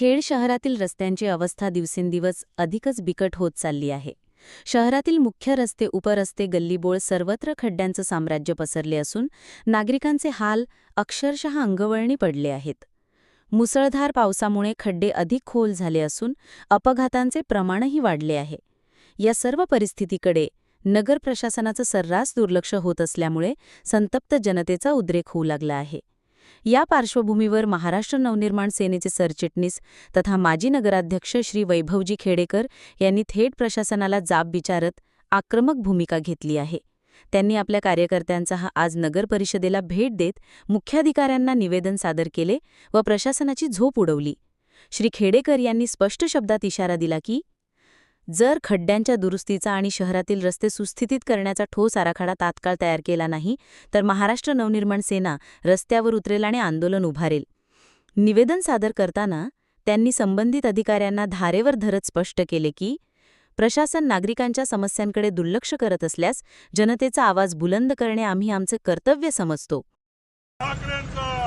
खेड शहरातील रस्त्यांची अवस्था दिवसेंदिवस अधिकच बिकट होत चालली आहे. शहरातील मुख्य रस्ते उपरस्ते गल्लीबोळ सर्वत्र खड्ड्यांचं साम्राज्य पसरले असून नागरिकांचे हाल अक्षरशः अंगवळणी पडले आहेत. मुसळधार पावसामुळे खड्डे अधिक खोल झाले असून अपघातांचे प्रमाणही वाढले आहे. या सर्व परिस्थितीकडे नगर प्रशासनाचं सर्रास दुर्लक्ष होत असल्यामुळे संतप्त जनतेचा उद्रेक होऊ लागला आहे. या पार्श्वभूमीवर महाराष्ट्र नवनिर्माण सेनेचे सरचिटणीस तथा माजी नगराध्यक्ष श्री वैभवजी खेडेकर यांनी थेट प्रशासनाला जाब विचारत आक्रमक भूमिका घेतली आहे. त्यांनी आपल्या कार्यकर्त्यांचा हा आज नगर परिषदेला भेट देत मुख्याधिकाऱ्यांना निवेदन सादर केले व प्रशासनाची झोप उडवली. श्री खेडेकर यांनी स्पष्ट शब्दात इशारा दिला की जर खड्ड्यांच्या दुरुस्तीचा आणि शहरातील रस्ते सुस्थितीत करण्याचा ठोस आराखडा तात्काळ तयार केला नाही तर महाराष्ट्र नवनिर्माण सेना रस्त्यावर उतरेल आणि आंदोलन उभारेल. निवेदन सादर करताना त्यांनी संबंधित अधिकाऱ्यांना धारेवर धरत स्पष्ट केले की प्रशासन नागरिकांच्या समस्यांकडे दुर्लक्ष करत असल्यास जनतेचा आवाज बुलंद करणे आम्ही आमचे कर्तव्य समजतो. ठाकरेंचा